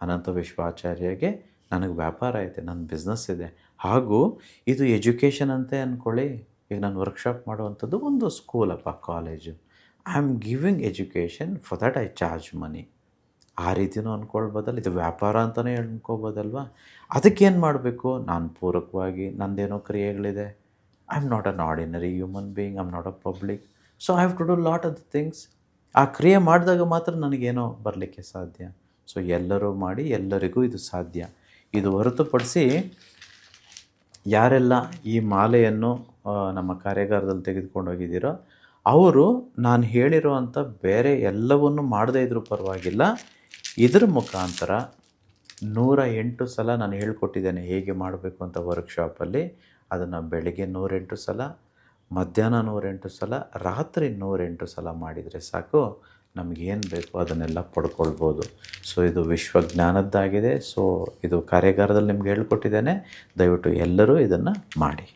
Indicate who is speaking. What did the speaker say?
Speaker 1: ಅನಂತ ವಿಶ್ವಾಚಾರ್ಯಗೆ ನನಗೆ ವ್ಯಾಪಾರ ಐತೆ, ನನ್ನ ಬಿಸ್ನೆಸ್ ಇದೆ. ಹಾಗೂ ಇದು ಎಜುಕೇಷನ್ ಅಂತ ಅಂದ್ಕೊಳ್ಳಿ ಈಗ ನಾನು ವರ್ಕ್ಶಾಪ್ ಮಾಡುವಂಥದ್ದು ಒಂದು ಸ್ಕೂಲಪ್ಪ college I am giving education for that I charge money ಆ ರೀತಿನೂ ಅಂದ್ಕೊಳ್ಬೋದಲ್ಲ ಇದು ವ್ಯಾಪಾರ ಅಂತಲೇ ಅದಕ್ಕೆ ಅದಕ್ಕೇನು ಮಾಡಬೇಕು? ನಾನು ಪೂರಕವಾಗಿ ನಂದೇನೋ ಕ್ರಿಯೆಗಳಿದೆ. I am not an ordinary human being I am not a public so I have to do lot of the things ಆ ಕ್ರಿಯೆ ಮಾಡಿದಾಗ ಮಾತ್ರ ನನಗೇನೋ ಬರಲಿಕ್ಕೆ ಸಾಧ್ಯ. ಸೊ ಎಲ್ಲರೂ ಮಾಡಿ ಎಲ್ಲರಿಗೂ ಇದು ಸಾಧ್ಯ. ಇದು ಹೊರತುಪಡಿಸಿ ಯಾರೆಲ್ಲ ಈ ಮಾಲೆಯನ್ನು ನಮ್ಮ ಕಾರ್ಯಾಗಾರದಲ್ಲಿ ತೆಗೆದುಕೊಂಡು ಹೋಗಿದ್ದೀರೋ, ಅವರು ನಾನು ಹೇಳಿರುವಂಥ ಬೇರೆ ಎಲ್ಲವನ್ನು ಮಾಡದೇ ಇದ್ರೂ ಪರವಾಗಿಲ್ಲ. ಇದರ ಮುಖಾಂತರ ನೂರ ಎಂಟು ಸಲ ನಾನು ಹೇಳ್ಕೊಟ್ಟಿದ್ದೇನೆ ಹೇಗೆ ಮಾಡಬೇಕು ಅಂತ ವರ್ಕ್ಶಾಪಲ್ಲಿ. ಅದನ್ನು ಬೆಳಗ್ಗೆ ನೂರೆಂಟು ಸಲ, ಮಧ್ಯಾಹ್ನ ನೂರೆಂಟು ಸಲ, ರಾತ್ರಿ ನೂರೆಂಟು ಸಲ ಮಾಡಿದರೆ ಸಾಕು. ನಮಗೇನು ಬೇಕೋ ಅದನ್ನೆಲ್ಲ ಪಡ್ಕೊಳ್ಬೋದು. ಸೊ ಇದು ವಿಶ್ವಜ್ಞಾನದ್ದಾಗಿದೆ. ಸೊ ಇದು ಕಾರ್ಯಾಗಾರದಲ್ಲಿ ನಿಮ್ಗೆ ಹೇಳ್ಕೊಟ್ಟಿದ್ದೇನೆ. ದಯವಿಟ್ಟು ಎಲ್ಲರೂ ಇದನ್ನು ಮಾಡಿ.